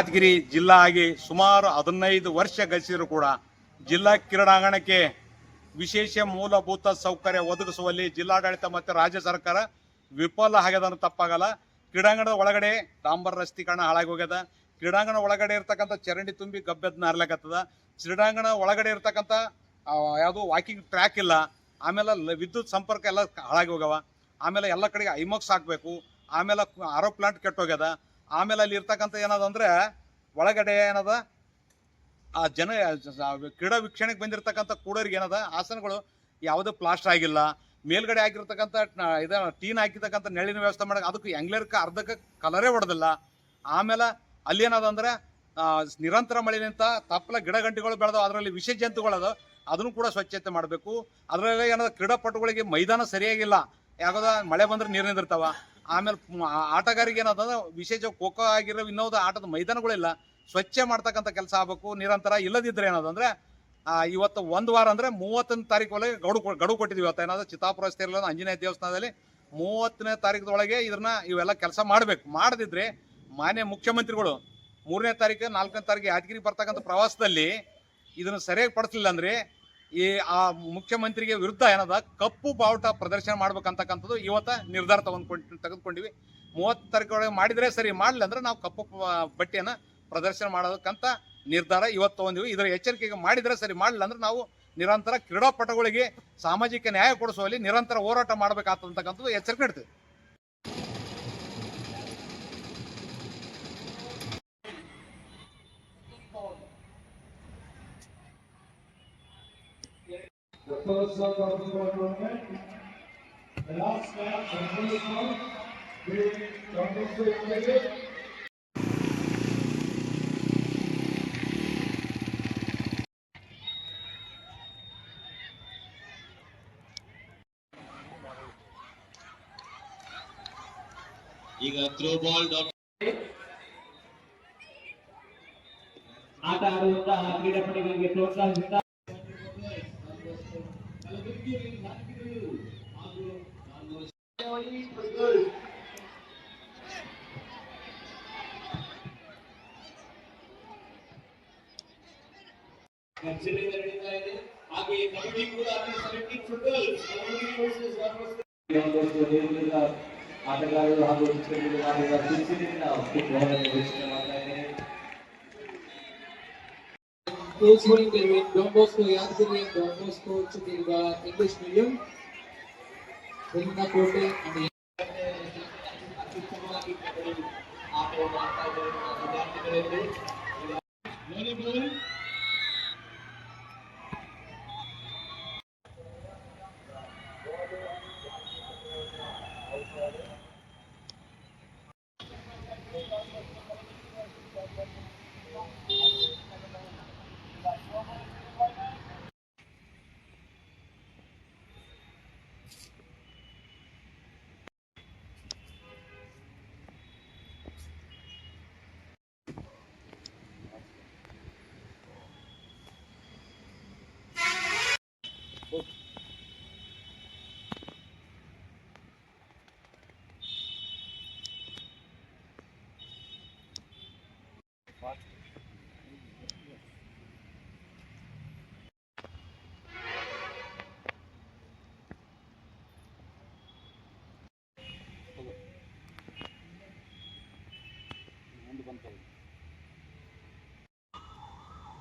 ಯಾದಗಿರಿ ಜಿಲ್ಲಾ ಆಗಿ ಸುಮಾರು ಹದಿನೈದು ವರ್ಷ ಗಳಿಸಿದ್ರು ಕೂಡ ಜಿಲ್ಲಾ ಕ್ರೀಡಾಂಗಣಕ್ಕೆ ವಿಶೇಷ ಮೂಲಭೂತ ಸೌಕರ್ಯ ಒದಗಿಸುವಲ್ಲಿ ಜಿಲ್ಲಾಡಳಿತ ಮತ್ತು ರಾಜ್ಯ ಸರ್ಕಾರ ವಿಫಲ ಆಗ್ಯದ ತಪ್ಪಾಗಲ್ಲ. ಕ್ರೀಡಾಂಗಣದ ಒಳಗಡೆ ಡಾಂಬರ್ ರಸ್ತೀಕರಣ ಹಾಳಾಗಿ ಹೋಗ್ಯದ. ಕ್ರೀಡಾಂಗಣ ಒಳಗಡೆ ಇರ್ತಕ್ಕಂಥ ಚರಂಡಿ ತುಂಬಿ ಗಬ್ಬೆದ್ ನಾರ್ಲಕತ್ತದ ಕ್ರೀಡಾಂಗಣ ಒಳಗಡೆ ಇರ್ತಕ್ಕಂಥ ಯಾವುದು ವಾಕಿಂಗ್ ಟ್ರ್ಯಾಕ್ ಇಲ್ಲ. ಆಮೇಲೆ ವಿದ್ಯುತ್ ಸಂಪರ್ಕ ಎಲ್ಲ ಹಾಳಾಗಿ ಹೋಗವ ಆಮೇಲೆ ಎಲ್ಲ ಕಡೆಗೆ ಐಮಕ್ಸ್ ಹಾಕಬೇಕು. ಆಮೇಲೆ ಆರೋ ಪ್ಲಾಂಟ್ ಕೆಟ್ಟೋಗ್ಯದ. ಆಮೇಲೆ ಅಲ್ಲಿ ಇರ್ತಕ್ಕಂಥ ಏನದ ಅಂದ್ರೆ ಒಳಗಡೆ ಏನದ? ಆ ಜನ ಕ್ರೀಡಾ ವೀಕ್ಷಣೆಗೆ ಬಂದಿರತಕ್ಕಂಥ ಕೂಡೋರಿಗೆ ಏನದ? ಆಸನಗಳು ಯಾವುದೇ ಪ್ಲಾಸ್ಟರ್ ಆಗಿಲ್ಲ. ಮೇಲ್ಗಡೆ ಆಗಿರ್ತಕ್ಕಂಥ ಇದ ಟೀನ್ ಹಾಕಿರ್ತಕ್ಕಂಥ ನೆರಳಿನ ವ್ಯವಸ್ಥೆ ಮಾಡಕ್ಕೆ ಅದಕ್ಕೆ ಎಂಗ್ಲೇರ್ಕ ಅರ್ಧಕ್ಕೆ ಕಲರೇ ಹೊಡೆದಿಲ್ಲ. ಆಮೇಲೆ ಅಲ್ಲಿ ಏನದ ಅಂದ್ರೆ ಮಳೆ ನಿರಂತರ ಮಳೆನಿಂದ ತಪ್ಪಲ ಗಿಡ ಗಂಟೆಗಳು ಬೆಳೆದವು. ಅದರಲ್ಲಿ ವಿಷ ಜಂತುಗಳದ ಅದನ್ನು ಕೂಡ ಸ್ವಚ್ಛತೆ ಮಾಡಬೇಕು. ಅದರಲ್ಲಿ ಏನದ ಕ್ರೀಡಾಪಟುಗಳಿಗೆ ಮೈದಾನ ಸರಿಯಾಗಿಲ್ಲ. ಯಾಕಂದ್ರೆ ಮಳೆ ಬಂದ್ರೆ ನೀರು ನಿಂದಿರ್ತಾವ. ಆಮೇಲೆ ಆಟಗಾರಿಗೆ ಏನಂತಂದ್ರೆ ವಿಶೇಷ ಖೋಖೋ ಆಗಿರೋ ಇನ್ನೋದು ಆಟದ ಮೈದಾನಗಳಿಲ್ಲ. ಸ್ವಚ್ಛ ಮಾಡ್ತಕ್ಕಂಥ ಕೆಲಸ ಆಗಬೇಕು, ನಿರಂತರ ಇಲ್ಲದಿದ್ರೆ ಏನದಂದ್ರೆ ಇವತ್ತು ಒಂದು ವಾರ ಅಂದ್ರೆ ಮೂವತ್ತನೇ ತಾರೀಕು ಒಳಗೆ ಗಡು ಗಡುವು ಕೊಟ್ಟಿದ್ವಿ ಇವತ್ತು ಏನಾದ್ರು ಚಿತ್ತಾಪುರ ರಸ್ತೆ ಆಂಜನೇಯ ದೇವಸ್ಥಾನದಲ್ಲಿ ಮೂವತ್ತನೇ ತಾರೀಕದೊಳಗೆ ಇದನ್ನ ಇವೆಲ್ಲ ಕೆಲಸ ಮಾಡಬೇಕು. ಮಾಡದಿದ್ರೆ ಮಾನ್ಯ ಮುಖ್ಯಮಂತ್ರಿಗಳು ಮೂರನೇ ತಾರೀಕು, ನಾಲ್ಕನೇ ತಾರೀಕು ಯಾದಗಿರಿ ಬರ್ತಕ್ಕಂಥ ಪ್ರವಾಸದಲ್ಲಿ ಇದನ್ನು ಸರಿಯಾಗಿ ಪಡಿಸಲಿಲ್ಲ ಅಂದ್ರೆ ಈ, ಆ ಮುಖ್ಯಮಂತ್ರಿಗೆ ವಿರುದ್ಧ ಏನದ? ಕಪ್ಪು ಬಾವುಟ ಪ್ರದರ್ಶನ ಮಾಡ್ಬೇಕಂತಕ್ಕಂಥದ್ದು ಇವತ್ತ ನಿರ್ಧಾರ ತಗೊಂಡ್ಕೊಂಡು, ತೆಗೆದುಕೊಂಡಿವಿ. ಮೂವತ್ತು ತಾರೀಕು ಮಾಡಿದ್ರೆ ಸರಿ ಮಾಡಲಿ ಅಂದ್ರೆ ನಾವು ಕಪ್ಪು ಬಟ್ಟೆಯನ್ನು ಪ್ರದರ್ಶನ ಮಾಡೋದಕ್ಕಂತ ನಿರ್ಧಾರ ಇವತ್ತು ತಗೊಂಡಿವಿ. ಇದರ ಎಚ್ಚರಿಕೆಗೆ ಮಾಡಿದ್ರೆ ಸರಿ, ಮಾಡಲಿಲ್ಲ ಅಂದ್ರೆ ನಾವು ನಿರಂತರ ಕ್ರೀಡಾಪಟುಗಳಿಗೆ ಸಾಮಾಜಿಕ ನ್ಯಾಯ ಕೊಡಿಸುವಲ್ಲಿ ನಿರಂತರ ಹೋರಾಟ ಮಾಡಬೇಕಾಗ್ತಕ್ಕಂಥದ್ದು ಎಚ್ಚರಿಕೆ ನೀಡ್ತೀವಿ. first round of the tournament, the last match of the first round, between Dr. Swift ಈಗ ಥ್ರೋ ಬಾಲ್ ಡಾಟ್ ಆಟ ಆಡುವಂತಹ ಕ್ರೀಡಾಪಟುಗಳಿಗೆ ಪ್ರೋತ್ಸಾಹದಿಂದ ಕಚೇರಿಯಿಂದ ನಡೀತಾ ಇದೆ ಹಾಗೆ ಕಬಡ್ಡಿ ಕೂಡ ಸೆಲೆಕ್ಟಿಂಗ್ ಫುಟ್ಬಾಲ್ ಕಬಡ್ಡಿ ವರ್ಸಸ್ ಒಂದಷ್ಟು ನೇತೃತ್ವದ ಆಟಗಾರರು ಹಾಗೂ ಚಿತ್ರದುರ್ಗ ಆಟಗಾರ ಸಿರಿಸಿರಿಯಿಂದ ಫುಟ್ಬಾಲ್ ಅನ್ನು ವೀಕ್ಷಣೆ ಮಾಡ್ತಾ ಇದ್ದಾರೆ Those going between Don Bosco Yadgiri and Don Bosco Chittirga English medium. Will not go to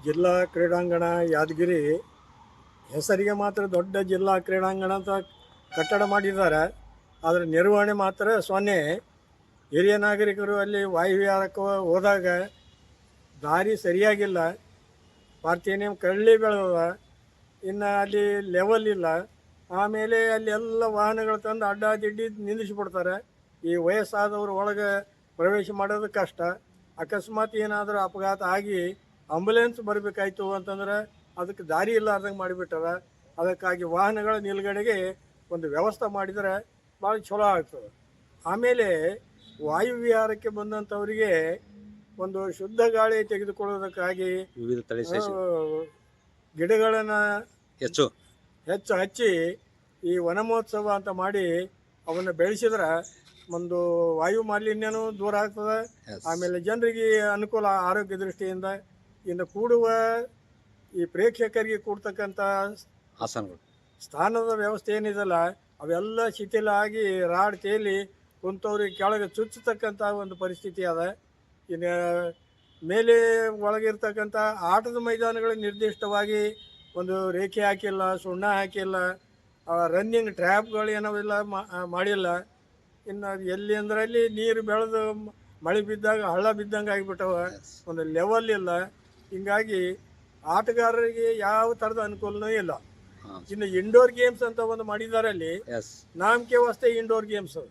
ಜಿಲ್ಲಾ ಕ್ರೀಡಾಂಗಣ ಯಾದಗಿರಿ ಹೆಸರಿಗೆ ಮಾತ್ರ ದೊಡ್ಡ ಜಿಲ್ಲಾ ಕ್ರೀಡಾಂಗಣ ಅಂತ ಕಟ್ಟಡ ಮಾಡಿದ್ದಾರೆ. ಆದರೆ ನಿರ್ವಹಣೆ ಮಾತ್ರ ಸೊನ್ನೆ. ಹಿರಿಯ ನಾಗರಿಕರು ಅಲ್ಲಿ ವಾಯುವಿಹಾರಕ್ಕೆ ಹೋದಾಗ ದಾರಿ ಸರಿಯಾಗಿಲ್ಲ. ಪಾರ್ಥೇನಿಯಂ ಕಳ್ಳಿ ಬೆಳೆದ ಇನ್ನು ಅಲ್ಲಿ ಲೆವೆಲ್ ಇಲ್ಲ. ಆಮೇಲೆ ಅಲ್ಲಿ ಎಲ್ಲ ವಾಹನಗಳು ತಂದು ಅಡ್ಡಾದಿಡ್ಡಿ ನಿಲ್ಲಿಸಿಬಿಡ್ತಾರೆ. ಈ ವಯಸ್ಸಾದವರು ಒಳಗೆ ಪ್ರವೇಶ ಮಾಡೋದು ಕಷ್ಟ. ಅಕಸ್ಮಾತ್ ಏನಾದರೂ ಅಪಘಾತ ಆಗಿ ಆಂಬುಲೆನ್ಸ್ ಬರಬೇಕಾಯ್ತು ಅಂತಂದ್ರೆ ಅದಕ್ಕೆ ದಾರಿ ಇಲ್ಲಾರ್ದಂಗೆ ಮಾಡಿಬಿಟ್ಟಾರ ಅದಕ್ಕಾಗಿ ವಾಹನಗಳ ನಿಲುಗಡೆಗೆ ಒಂದು ವ್ಯವಸ್ಥೆ ಮಾಡಿದರೆ ಭಾಳ ಚಲೋ ಆಗ್ತದೆ. ಆಮೇಲೆ ವಾಯುವಿಹಾರಕ್ಕೆ ಬಂದಂಥವರಿಗೆ ಒಂದು ಶುದ್ಧ ಗಾಳಿ ತೆಗೆದುಕೊಳ್ಳೋದಕ್ಕಾಗಿ ವಿವಿಧ ತಳಿ ಗಿಡಗಳನ್ನು ಹೆಚ್ಚು. ಹೆಚ್ಚು ಹಚ್ಚಿ ಈ ವನ ಮಹೋತ್ಸವ ಅಂತ ಮಾಡಿ ಅವನ್ನು ಬೆಳೆಸಿದ್ರೆ ಒಂದು ವಾಯು ಮಾಲಿನ್ಯನೂ ದೂರ ಆಗ್ತದೆ. ಆಮೇಲೆ ಜನರಿಗೆ ಅನುಕೂಲ ಆರೋಗ್ಯ ದೃಷ್ಟಿಯಿಂದ ಇನ್ನು ಕೂಡುವ ಈ ಪ್ರೇಕ್ಷಕರಿಗೆ ಕೂಡ್ತಕ್ಕಂಥ ಆಸನಗಳು ಸ್ಥಾನದ ವ್ಯವಸ್ಥೆ ಏನಿದೆಲ್ಲ ಅವೆಲ್ಲ ಶಿಥಿಲ ಆಗಿ ರಾಡ್ ತೇಲಿ ಕುಂತವ್ರಿಗೆ ಕೆಳಗೆ ಚುಚ್ಚತಕ್ಕಂಥ ಒಂದು ಪರಿಸ್ಥಿತಿ ಅದ. ಇನ್ನು ಮೇಲೆ ಒಳಗಿರ್ತಕ್ಕಂಥ ಆಟದ ಮೈದಾನಗಳು ನಿರ್ದಿಷ್ಟವಾಗಿ ಒಂದು ರೇಖೆ ಹಾಕಿಲ್ಲ ಸುಣ್ಣ ಹಾಕಿಲ್ಲ ರನ್ನಿಂಗ್ ಟ್ರ್ಯಾಪ್ಗಳು ಏನವೆಲ್ಲ ಮಾಡಿಲ್ಲ. ಇನ್ನು ಎಲ್ಲಿ ಅಂದ್ರೆ ಅಲ್ಲಿ ನೀರು ಬೆಳೆದು ಮಳೆ ಬಿದ್ದಾಗ ಹಳ್ಳ ಬಿದ್ದಂಗೆ ಆಗಿಬಿಟ್ಟವ. ಒಂದು ಲೆವೆಲ್ ಇಲ್ಲ. ಹಿಂಗಾಗಿ ಆಟಗಾರರಿಗೆ ಯಾವ ಥರದ ಅನುಕೂಲನೂ ಇಲ್ಲ. ಇನ್ನು ಇಂಡೋರ್ ಗೇಮ್ಸ್ ಅಂತ ಒಂದು ಮಾಡಿದ್ದಾರೆ ಅಲ್ಲಿ ನಾಮಕೆ ವಸ್ತೆ ಇಂಡೋರ್ ಗೇಮ್ಸ್ ಅದ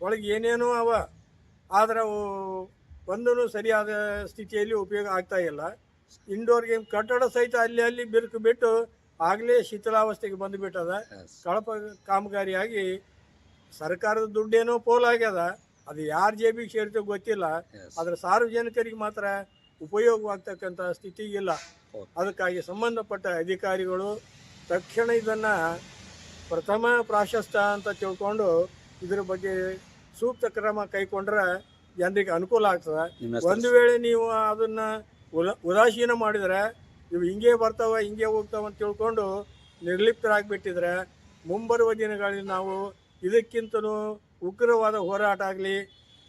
ಒಳಗೆ ಏನೇನೋ ಅವ. ಆದ್ರೆ ಅವು ಒಂದೂ ಸರಿಯಾದ ಸ್ಥಿತಿಯಲ್ಲಿ ಉಪಯೋಗ ಆಗ್ತಾ ಇಲ್ಲ. ಇಂಡೋರ್ ಗೇಮ್ ಕಟ್ಟಡ ಸಹಿತ ಅಲ್ಲಿ ಅಲ್ಲಿ ಬಿರುಕು ಬಿಟ್ಟು ಆಗಲೇ ಶಿಥಿಲಾವಸ್ಥೆಗೆ ಬಂದುಬಿಟ್ಟದ. ಕಳಪ ಕಾಮಗಾರಿಯಾಗಿ ಸರ್ಕಾರದ ದುಡ್ಡೇನೋ ಪೋಲಾಗ್ಯದ. ಅದು ಯಾರ ಜೇಬಿಗೆ ಸೇರ್ತೋ ಗೊತ್ತಿಲ್ಲ. ಆದರೆ ಸಾರ್ವಜನಿಕರಿಗೆ ಮಾತ್ರ ಉಪಯೋಗವಾಗ್ತಕ್ಕಂಥ ಸ್ಥಿತಿಗಿಲ್ಲ. ಅದಕ್ಕಾಗಿ ಸಂಬಂಧಪಟ್ಟ ಅಧಿಕಾರಿಗಳು ತಕ್ಷಣ ಇದನ್ನು ಪ್ರಥಮ ಪ್ರಾಶಸ್ತ್ಯ ಅಂತ ತಿಳ್ಕೊಂಡು ಇದ್ರ ಬಗ್ಗೆ ಸೂಕ್ತ ಕ್ರಮ ಕೈಕೊಂಡ್ರೆ ಜನರಿಗೆ ಅನುಕೂಲ ಆಗ್ತದೆ. ಒಂದು ವೇಳೆ ನೀವು ಅದನ್ನ ಉಲ ಉದಾಸೀನ ಮಾಡಿದ್ರೆ ಇವು ಹಿಂಗೆ ಬರ್ತಾವ ಹಿಂಗೆ ಹೋಗ್ತಾವ ಅಂತ ತಿಳ್ಕೊಂಡು ನಿರ್ಲಿಪ್ತರಾಗಿಬಿಟ್ಟಿದ್ರೆ ಮುಂಬರುವ ದಿನಗಳಲ್ಲಿ ನಾವು ಇದಕ್ಕಿಂತಲೂ ಉಗ್ರವಾದ ಹೋರಾಟ ಆಗಲಿ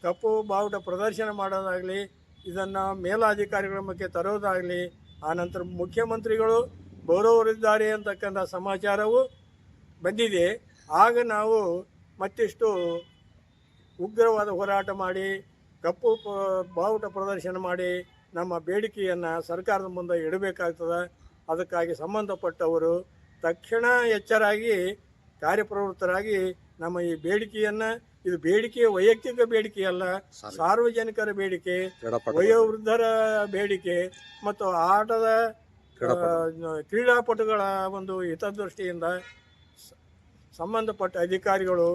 ಕಪ್ಪು ಬಾವುಟ ಪ್ರದರ್ಶನ ಮಾಡೋದಾಗಲಿ ಇದನ್ನು ಮೇಲಾಧಿಕಾರಿಗಳ ಬಗ್ಗೆ ತರೋದಾಗಲಿ ಆನಂತರ ಮುಖ್ಯಮಂತ್ರಿಗಳು ಬರೋರಿದ್ದಾರೆ ಅಂತಕ್ಕಂಥ ಸಮಾಚಾರವು ಬಂದಿದೆ. ಆಗ ನಾವು ಮತ್ತಿಷ್ಟು ಉಗ್ರವಾದ ಹೋರಾಟ ಮಾಡಿ, ಕಪ್ಪು ಬಾವುಟ ಪ್ರದರ್ಶನ ಮಾಡಿ ನಮ್ಮ ಬೇಡಿಕೆಯನ್ನು ಸರ್ಕಾರದ ಮುಂದೆ ಇಡಬೇಕಾಗ್ತದೆ. ಅದಕ್ಕಾಗಿ ಸಂಬಂಧಪಟ್ಟವರು ತಕ್ಷಣ ಎಚ್ಚರಾಗಿ, ಕಾರ್ಯಪ್ರವೃತ್ತರಾಗಿ ನಮ್ಮ ಈ ಬೇಡಿಕೆಯನ್ನು ಇದು ಬೇಡಿಕೆ ವೈಯಕ್ತಿಕ ಬೇಡಿಕೆ ಅಲ್ಲ ಸಾರ್ವಜನಿಕರ ಬೇಡಿಕೆ ವಯೋವೃದ್ಧರ ಬೇಡಿಕೆ ಮತ್ತು ಆಟದ ಕ್ರೀಡಾಪಟುಗಳ. ಒಂದು ಹಿತದೃಷ್ಟಿಯಿಂದ ಸಂಬಂಧಪಟ್ಟ ಅಧಿಕಾರಿಗಳು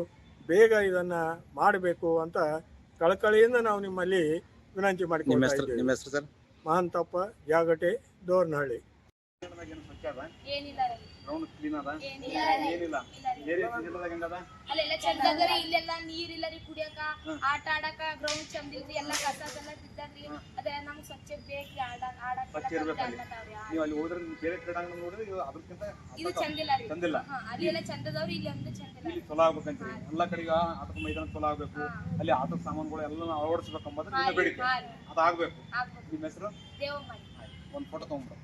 ಬೇಗ ಇದನ್ನು ಮಾಡಬೇಕು ಅಂತ ಕಳಕಳಿಯಿಂದ ನಾವು ನಿಮ್ಮಲ್ಲಿ ವಿನಂತಿ ಸರ್? ಮಹಾಂತಪ್ಪ ಜಾಗಟೆ ದೋರ್ನಹಳ್ಳಿ. ಏನಿಲ್ಲ ರೀ. ಗ್ರೌಂಡ್ ಕ್ಲೀನ್ ಅದ? ಏನಿಲ್ಲ ಏನಿಲ್ಲ. ಇಲ್ಲ ರೀ. ಏರಿಯಾ ಜಿಲ್ಲೆದಾಗ ಹೆಂಗದ ಅಲ್ಲೆಲ್ಲ ಚಂದ ಅದರಿ ಇಲ್ಲೆಲ್ಲ ನೀರಿಲ್ಲ ರೀ ಕುಡಿಯಕ. ಆಟ ಆಡಕ ಗ್ರೌಂಡ್ ಚಂದ ಇಲ್ರಿ. ಎಲ್ಲ ಅದೇ ನಮ್ಗ್ ಸ್ವಚ್ಛ ಬೇಕ್ರಿ ಆಡ ಆಡಕ್ ಸ್ವಚ್ಛ ಇರ್ಬೇಕು ಅಲ್ಲಿ. ನೀವು ಅಲ್ಲಿ ಹೋದ್ರೆ ಬೇರೆ ಕ್ರೀಡಾಂಗಣ ನೋಡಿದ್ರೆ ಇದು ಅದಕ್ಕಿಂತ ಇದು ಚಂದಿಲ್ಲ ರೀ. ಚಂದಿಲ್ಲ ಅಲ್ಲಿ ಎಲ್ಲ ಚಂದದವ್ರಿ ಇಲ್ಲಿ ಒಂದು ಚಂದಿಲ್ಲ ಇಲ್ಲಿ ಚಲೋ ಆಗ್ಬೇಕಂತ ಎಲ್ಲ ಕಡೆಗೆ ಆಟದ ಮೈದಾನ ಚಲೋ ಆಗ್ಬೇಕು. ಅಲ್ಲಿ ಆಟದ ಸಾಮಾನುಗಳು ಎಲ್ಲ ಅಳವಡಿಸ್ಬೇಕಂಬಂದ್ರೆ ನಿಮ್ಮ ಬೇಡಿಕೆ. ಅದಾಗಬೇಕು. ನಿಮ್ಮ ಹೆಸರು? ದೇವಮ್ಮ ಒಂದು ಫೋಟೋ ತೊಗೊಂಡ್ಬಿಡು.